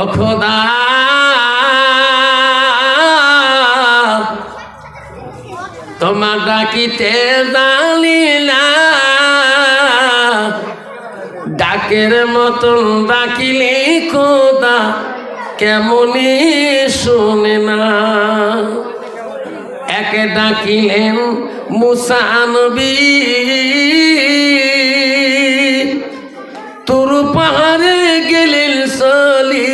ও খোদা। তোমার ডাকিতে জানি না। ডাকের মতন ডাকিলে খোদা কেমনই শোনে না। একে ডাকিলেন মুসানবী পাহাড়ে গেলেন সলি,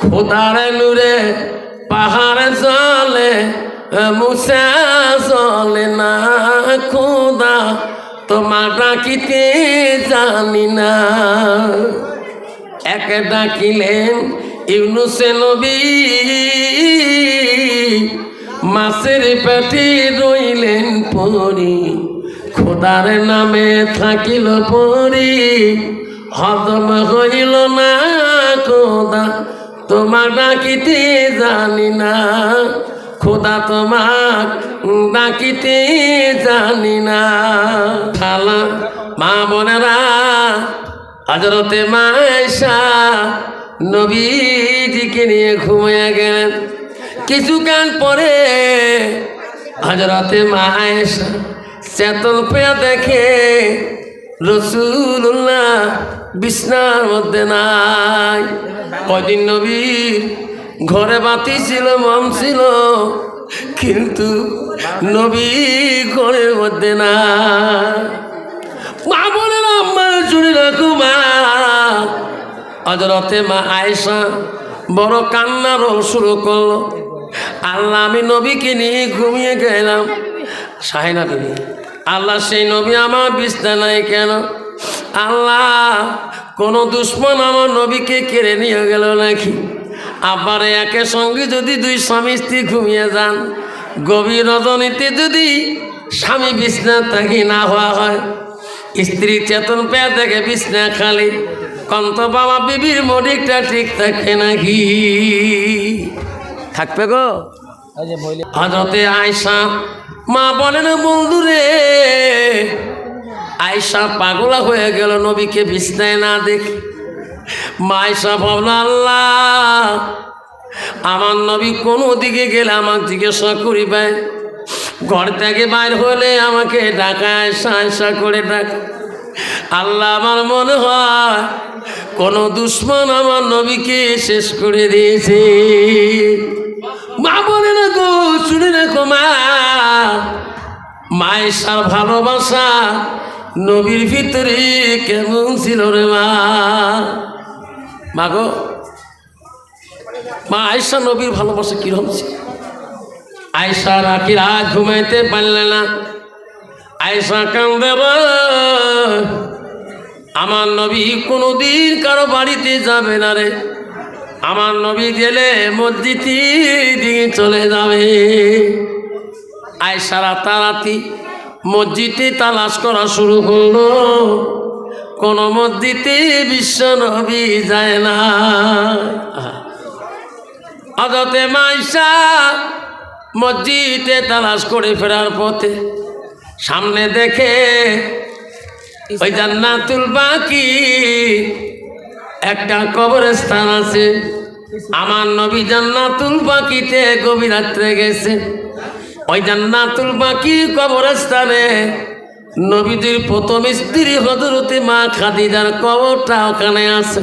খোদার নূরে পাহাড় জলে মুসা জলে না খোদা, তোমার ডাকিতে জানি না। এক ডাকিলেন ইউনুসে নবী, মাছের পেটে রইলেন পরি, খোদার নামে থাকিল পরি। হজম হইল না খোদা, তোমার ডাকিতে জানি না। খোদা তোমার ডাকিতে জানি না। খালা, মা বোনেরা হজরতে মায়সা নবীজিকে নিয়ে ঘুমিয়ে গেলেন। কিছুকাল পরে হজরতে মায়েশা চেতন পেয়ে দেখে রসুল্লাহ বিছনার মধ্যে নাই। কদিন নবীর ঘরে বাতি ছিল মম ছিল, কিন্তু নবী ঘরের মধ্যে না বলে না মা শুনে রাখো মা হজরতে মা আয়েশা বড় কান্নারও শুরু করল। আল্লাহ, আমি নবীকে নিয়ে ঘুমিয়ে গেলাম। সাহেনা বিবি আল্লাহ সেই নবী আমার নাই কেন? আল্লাহ, কোন দুশ্মন আমার নবীকে কেড়ে নিয়ে গেল নাকি? আবার একে সঙ্গে যদি দুই স্বামী স্ত্রী ঘুমিয়ে যান, গভীর রজনীতে যদি স্বামী বিছনা থাকি না হওয়া হয়, স্ত্রী চেতন পেয়ে দেখে বিছনা খালি, কন্ত বাবা বিবির মডিকটা ঠিক থাকে নাকি? থাকবে গো। হজরতে আয়সা মা বলেন, বন্ধুরে আয়সা পাগলা হয়ে গেল, নবীকে বিছনায় না দেখে। মা আয়সা ভাবল, আল্লাহ, আমার নবী কোনো দিকে গেলে আমার জিজ্ঞাসা করিবে? ঘর থেকে বাইর হলে আমাকে ডাকা আয়সা আয়সা করে ডাক। আল্লাহ, আমার মনে হয় কোন দুশ্মন আমার নবীকে শেষ করে দিয়েছে। মা বলে না গো শুনে রাখো মা। মায়ের ভালোবাসা নবীর ভিতরে কেমন ছিল রে মা? গো মা আয়সা নবীর ভালোবাসা কীরকম ছিল? আয়সা রাখি রাত ঘুমাইতে পারলে না। আয়সা কান্দে। আমার নবী কোনোদিন কারও বাড়িতে যাবে না রে। আমার নবী গেলে মসজিদে দিকে চলে যাবে। আয়সা রাতারাতি মসজিদে তালাশ করা শুরু করল। কোন মসজিদে বিশ্ব নবী যায় না। আদতে মাইসা মসজিদে তালাশ করে ফেরার পথে সামনে দেখে, ওই জান্নাতুল বাকি একটা কবরস্থান আছে। আমার নবী জান্নাতুল বাকিতে গভীর রাত্রে গেছে। ওই জান্নাতুল বাকি কবরস্থানে নবীদের প্রথম স্ত্রী হজরতে মা খাদিজার কবরটা ওখানে আছে।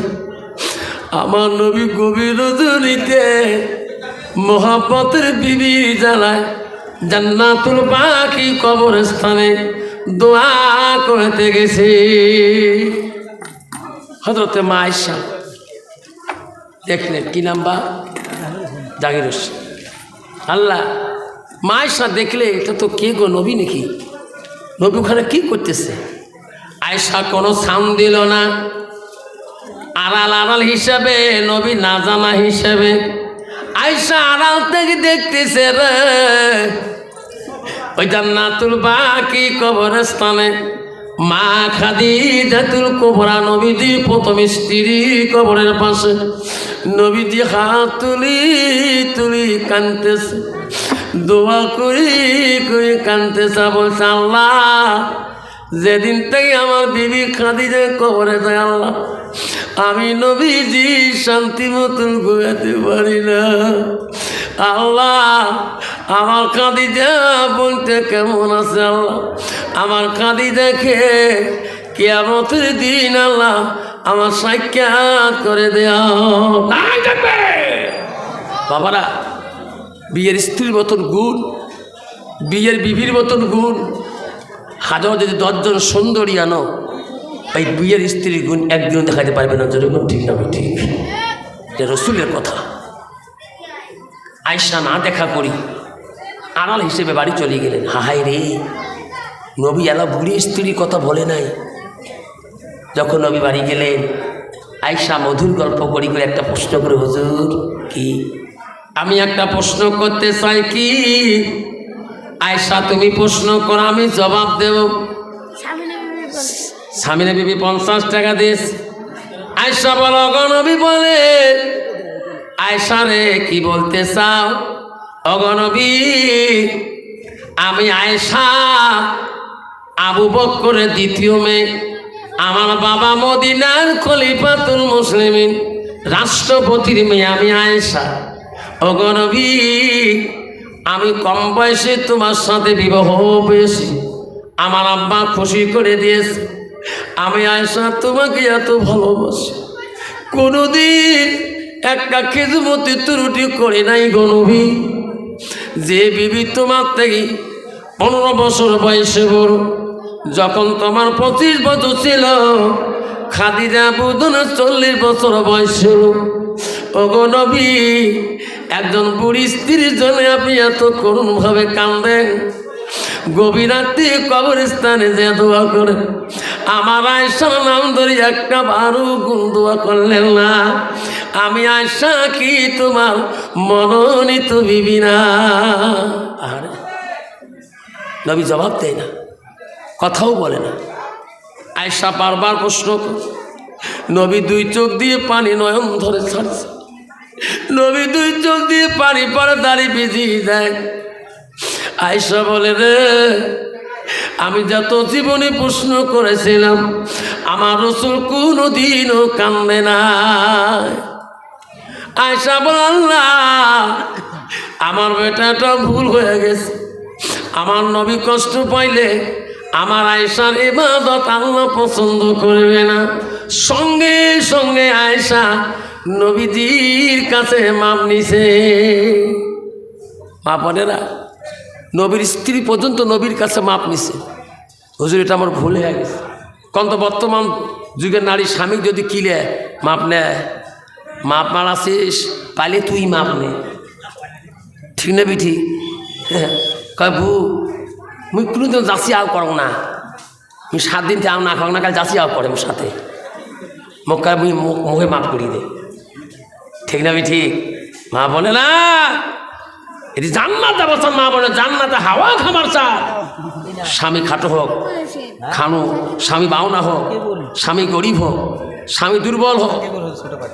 আমার নবী গভীর রজনীতে মহাপতের বিবি জ্বালায় জান্নাতুল বাকি কবরস্থানে দোয়া করতে গেছে। হজরতে মা আয়সা দেখলেন, কি নাম বা? জাগির। আল্লাহ মা আয়সা দেখলে, এটা তো কে গো, নবী নাকি? নবী ওখানে কী করতেছে? আয়সা কোনো সাম দিল না। আড়াল আড়াল হিসাবে, নবী না জানা হিসাবে। আয়সা আড়াল থেকে দেখতেছে রে। ওই জান্নাতুল বাকি কবরস্থানে। মা খাদিজাতুল কোবরা, নবীজি প্রথম স্ত্রী কবরের পাশে। নবীজি হাত তুলি তুলি কানতেছে দোয়া করি করি কানতেছে বলছে, আল্লাহ যেদিন থেকে আমার বিবি খাদিজা কবরে যায় আল্লাহ, আমি নবীজি শান্তি মতন ঘুমাতে পারি না। আল্লাহ, আমার খাদিজা বলতে কেমন আছে আল্লাহ? আমার কাঁদি দেখে খাদিজাকে কেয়ামতের দিন আল্লাহ আমার সাক্ষাৎ করে দেয়া বাবারা, বিয়ের স্ত্রীর মতন গুণ, বিয়ের বিবির মতন গুণ হাজার যদি দশজন সুন্দরী আনো এই বিয়ের স্ত্রীর গুণ একদিনও দেখাতে পারবে না যেরকম ঠিক না ঠিক। এটা রসুলের কথা। আয়সা না দেখা করি, আড়াল হিসেবে বাড়ি চলে গেলেন। হাহাই রে, নবী এলা বুড়ি স্ত্রীর কথা বলে নাই। যখন নবী বাড়ি গেলেন আয়সা মধুর গল্প করি করে একটা প্রশ্ন করে, হুজুর, কি? আমি একটা প্রশ্ন করতে চাই কি? আয়সা তুমি প্রশ্ন করো আমি জবাব দেব। স্বামীনে বিবি পঞ্চাশ টাকা দিস আয়সা বলো অগনবী বলে আয়সা রে কি বলতে চাও? অগনবী আমি আয়সা আবু বক্করের দ্বিতীয় মেয়ে। আমার বাবা মদিনার খলিফাতুল মুসলিমিন রাষ্ট্রপতির মেয়ে আমি আয়েশা। অগনবী আমি কম বয়সে তোমার সাথে বিবাহ পেয়েছি। আমার আব্বা খুশি করে দিয়েছে। আমি আয়েশা তোমাকে এত ভালোবাসি। কোনোদিন একটা খেজমতি ত্রুটি করে নাই গনবী যে বিবি তোমার থেকে পনেরো বছর বয়সে বড়, যখন তোমার পঁচিশ বছর ছিল, খাদিজা বুধনের চল্লিশ বছর বয়স ওগো নবী, একজন বুড়ি স্ত্রীর জন্য আপনি এত করুণভাবে কান্দেন। গভীর রাত্রি কবরস্থানে যে দোয়া করে, আমার আয়সা নাম ধরে একটা বারো গুণ দোয়া করলেন না। আমি আয়সা কি তোমার মনোনীত বিবি না? আরে, নবী জবাব দেয় না, কথাও বলে না। আয়সা বারবার প্রশ্ন নবী দুই চোখ দিয়ে পানি নয়ন ধরে ছাড়ছে। নবী দুই চোখ দিয়ে পানি পরে দাঁড়িয়ে ভিজিয়ে দেয়। আয়সা বলে, রে, আমি যত জীবনে প্রশ্ন করেছিলাম, আমার রসুল কোনো দিনও কান্দে না। আয়সা আল্লাহ, আমার বেটাটা ভুল হয়ে গেছে। আমার নবী কষ্ট পাইলে আমার আয়সার ইবাদত আল্লাহ পছন্দ করবে না। সঙ্গে সঙ্গে আয়সা নবীজির কাছে মাপ নিছে। মা বোনেরা, নবীর স্ত্রী পর্যন্ত নবীর কাছে মাপ নিছে। হুজুর, এটা আমার ভুল হয়ে গেছে। কারণ তো বর্তমান যুগের নারী স্বামী যদি কিলে মাপ নেয় মাপ মারাছিস পাইলে তুই মাপ নে। ঠিক না বিঠি? কয় বু মুই কোনোদিন যাচি আও করো না। মুই সাত দিন যাও না খাও না, কাল যাচি আও করে মোর সাথে। মোক মুখে মাপ করি দে। ঠিক না বিঠি মা বলে, না, এটি জান্নাত অবস্থান মা বলে, জান্নাতে হাওয়া খাবার চা। স্বামী খাটো হোক, খানো, স্বামী বাউনা হোক, স্বামী গরিব হোক, স্বামী দুর্বল হোক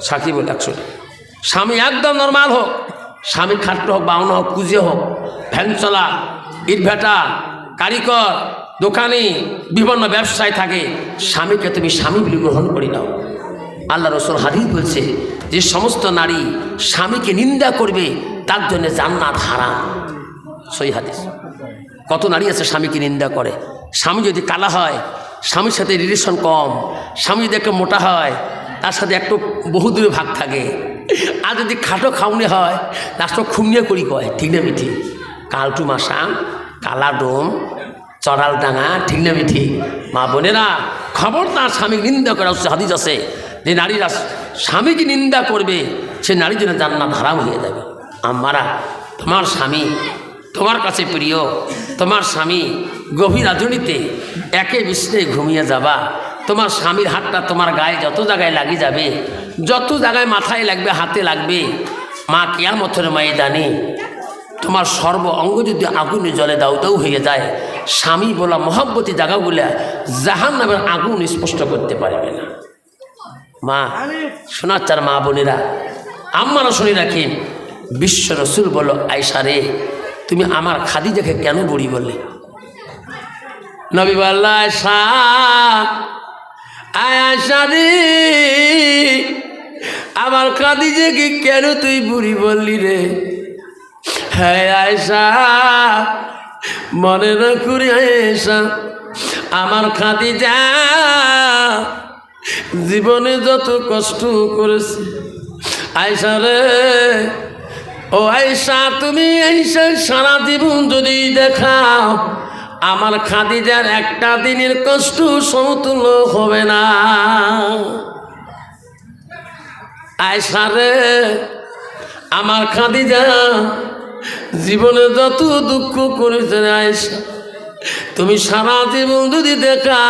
সাকিব একশো স্বামী একদম নর্মাল হোক, স্বামী খাট্ট হোক, বাউনা হোক, কুজে হোক, ভ্যান চলা ইটভেটা কারিগর, দোকানি, বিভিন্ন ব্যবসায় থাকে, স্বামীকে তুমি স্বামী বলে গ্রহণ করি নাও। আল্লাহ রসুল হাদিস বলছে যে সমস্ত নারী স্বামীকে নিন্দা করবে, তার জন্য জান্নাত হারাম। সই হাদিস। কত নারী আছে স্বামীকে নিন্দা করে? স্বামী যদি কালা হয়, স্বামীর সাথে রিলেশন কম, স্বামী যদি একটু মোটা হয়, তার সাথে একটু বহু দূরে ভাগ থাকে। আর যদি খাটো খাউনি হয় সব খুমনিয়া করি কয়, ঠিক না মিঠি? কালটু মাসাম কালা ডোম, চড়াল ডাঙা, ঠিক না মিঠি? মা বোনেরা খবর তার স্বামী নিন্দা করা হাদিস আছে। যে নারীরা স্বামীকে নিন্দা করবে, সে নারীর জন্য জান্নাত হারাম হয়ে যাবে। আমারা তোমার স্বামী তোমার কাছে প্রিয়, তোমার স্বামী গভীর রাজনীতে একে বিছনে ঘুমিয়ে যাবা। তোমার স্বামীর হাতটা তোমার গায়ে যত জায়গায় লাগি যাবে, যত জায়গায় মাথায় লাগবে, হাতে লাগবে, মা কেয়ামতের ময়দানে তোমার সর্ব অঙ্গ যদি আগুনে জলে দাউ দাউ হয়ে যায়। স্বামী বলা মহাব্বতী জায়গাগুলা জাহান নামের আগুন স্পষ্ট করতে পারবে না। মা, শোনার চার মা বোনেরা আমারও শুনে রাখেন, বিশ্ব রসুল বলল আয়সা রে, তুমি আমার খাদি দেখে কেন বুড়ি বললে? নবী রে, আমার কাঁদি যে কি কেন তুই বুড়ি বললি রে? হ্যাঁ আয়সা মনে না করি আয়সা আমার খাদি যা জীবনে যত কষ্ট করেছে। আয়সা রে, ও আয়সা, তুমি আয়সা, সারা জীবন যদি দেখাও, আমার খাদিজার একটা দিনের কষ্ট সমতুল্য হবে না। আয়সা রে, আমার খাদিজা, জীবনে যত দুঃখ করেছে আয়সা, তুমি সারা জীবন যদি দেখা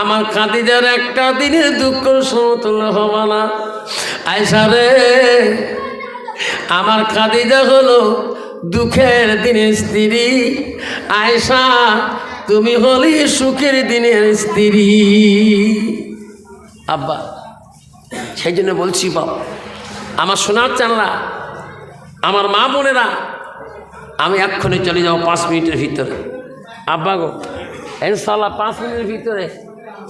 আমার খাদিজার একটা দিনের দুঃখ সমতুল্য হবে না। আয়সা রে, আমার খাদিজা হলো দুঃখের দিনের স্ত্রী। আয়সা, তুমি হলি সুখের দিনের স্ত্রী। আব্বা, সেই জন্য বলছি বাবা আমার সোনার চানরা আমার মা বোনেরা, আমি এক্ষণে চলে যাব পাঁচ মিনিটের ভিতরে। আব্বা গো ইনশাল্লাহ পাঁচ মিনিটের ভিতরে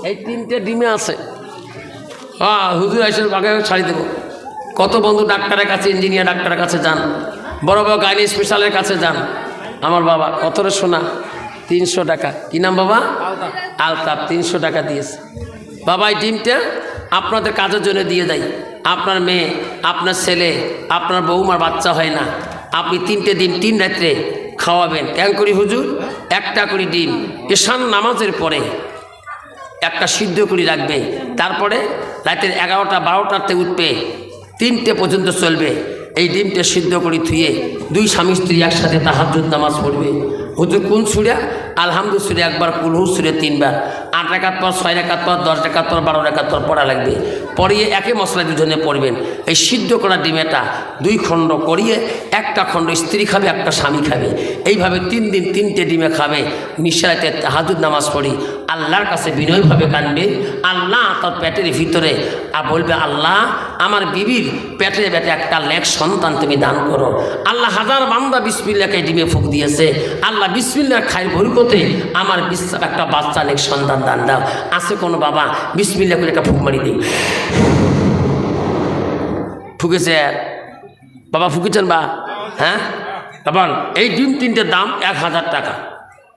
এই তিনটে ডিমে আছে। হ্যাঁ হুজুর এসে আগে ছাড়ি দেবো। কত বন্ধু ডাক্তারের কাছে ইঞ্জিনিয়ার ডাক্তারের কাছে যান। বড় বড় গাইনি স্পেশালের কাছে যান। আমার বাবা কতটা শোনা তিনশো টাকা। কী নাম বাবা? আলতাপ তিনশো টাকা দিয়েছে। বাবা এই ডিমটা আপনাদের কাজের জন্য দিয়ে দেয়। আপনার মেয়ে আপনার ছেলে আপনার বৌমার বাচ্চা হয় না। আপনি তিনটে দিন তিন রাত্রে খাওয়াবেন। কেন করি হুজুর একটা করে ডিম। এশান নামাজের পরে একটা সিদ্ধ করে রাখবে। তারপরে রাতের এগারোটা, বারোটাতে উঠবে। তিনটে পর্যন্ত চলবে। এই ডিমটা সিদ্ধ করে থুয়ে দুই স্বামী স্ত্রী একসাথে তাহাজুদ নামাজ পড়বে। হুজুর কোন সুরিয়া আলহামদুল সুরে একবার কুলহু সুরে তিনবার। আট রেখাত পর, ছয় রেখাত পর, দশ রেখাত পর, বারো রেখাত পর পড়া লাগবে। পরিয়ে একে মশলা দুজনে পড়বেন। এই সিদ্ধ করা ডিমেটা দুই খণ্ড করিয়ে একটা খণ্ড স্ত্রী খাবে, একটা স্বামী খাবে। এইভাবে তিন দিন তিনটে ডিমে খাবে। নিঃশ্বাসে হাজুদ নামাজ পড়ি। আল্লাহর কাছে বিনয়ভাবে কানবে। আল্লাহ তার পেটের ভিতরে, আর বলবে, আল্লাহ, আমার বিবির পেটে পেটে একটা লেখ সন্তান তুমি দান করো। আল্লাহ হাজার বান্দা বিসমিল্লাকে ডিমে ফুক দিয়েছে। আল্লাহ বিসমিল্লার খাই ভরকতে আমার বিশ্বাস একটা বাচ্চা লেখ সন্তান দান দাও। আছে কোনো বাবা? বিসমিল্লা করে একটা ফুক মারি দিই ফুকেছে? বাবা ফুকেছেন বা? হ্যাঁ? বাবা, এই ডিম তিনটের দাম এক হাজার টাকা।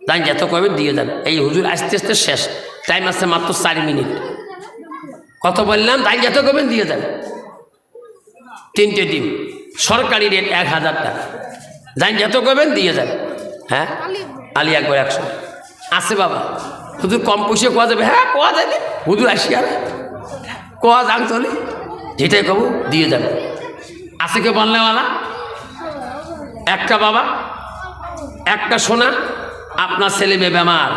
তাই যত কবে দিয়ে দেন এই হুজুর আস্তে আস্তে শেষ। টাইম আছে মাত্র চার মিনিট। কত বললাম? তাই যত করবেন দিয়ে দেন তিনটে ডিম। সরকারি রেট এক হাজার টাকা। যাই যত করবেন দিয়ে যান হ্যাঁ? আলি একবার একশো। আছে বাবা। হুজুর কম পয়সা কোয়া যাবে? হ্যাঁ কোয়া যাবে হুজুর আসি আর। কোয়া যান চলে। যেটাই কব, দিয়ে যাবে। আছে কেউ বললেওয়ালা একটা বাবা, একটা সোনা, আপনার ছেলে মেয়ে বেমার।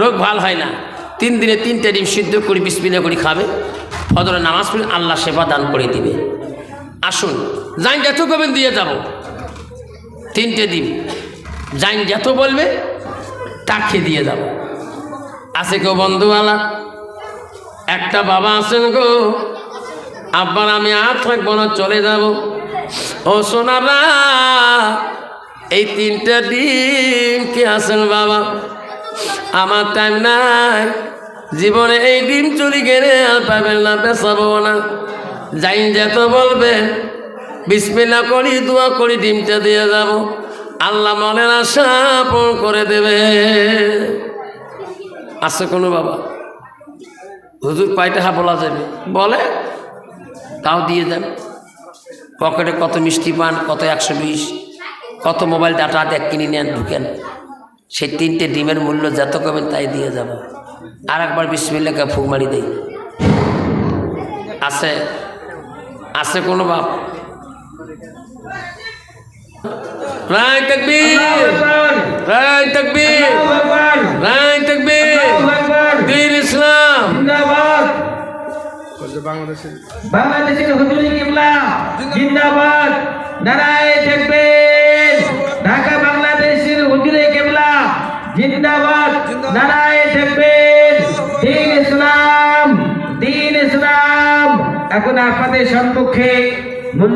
রোগ ভালো হয় না। তিন দিনে তিনটে ডিম সিদ্ধ করে বিসমিল্লা করে খাবে। ফদরে নামাজ পড়ে আল্লাহ সেবা দান করে দিবে। আসুন যাই যত করবেন দিয়ে যাব। তিনটে ডিম। যাই যত বলবে, তাকে দিয়ে যাব। আছে কেউ বন্ধুওয়ালা? একটা বাবা আছেন গো। আব্বার আমি আর থাকব না, চলে যাব। ও সোনারা, এই তিনটা ডিম কে আছেন বাবা? আমার টাইম নাই। জীবনে এই ডিম চুরি গেলে আর পাবেন না পেশাবো না। যাই যেত বলবে বিসমিল্লা করি, দোয়া করি, ডিমটা দিয়ে যাব। আল্লাহ মনের আশা পূরণ করে দেবে। আছে কোনো বাবা? হুজুর কয়টা হা বলা যাবে। বলে? তাও দিয়ে দেন। পকেটে কত মিষ্টি পান, কত একশো বিশ, কত মোবাইল ডাটা দেখ কিনে নেন ঢুকেন। সেই তিনটে ডিমের মূল্য যত কমেন তাই দিয়ে যাব। আর একবার বিসমিল্লাকে ফুক মারি দেই। আছে? আছে কোনো বাপ? রায় তকবীর। রায় তকবীর। রায় তকবীর। দিন ইসলাম। বাংলাদেশের হুজুরি কিবলা। জিন্দাবাদ। নারায় থাকবেন ঢাকা বাংলাদেশের হুজুরি কিবলা। জিন্দাবাদ। নারায় থাকবেন দিন ইসলাম। দিন ইসলাম। এখন আপনাদের সম্মুখে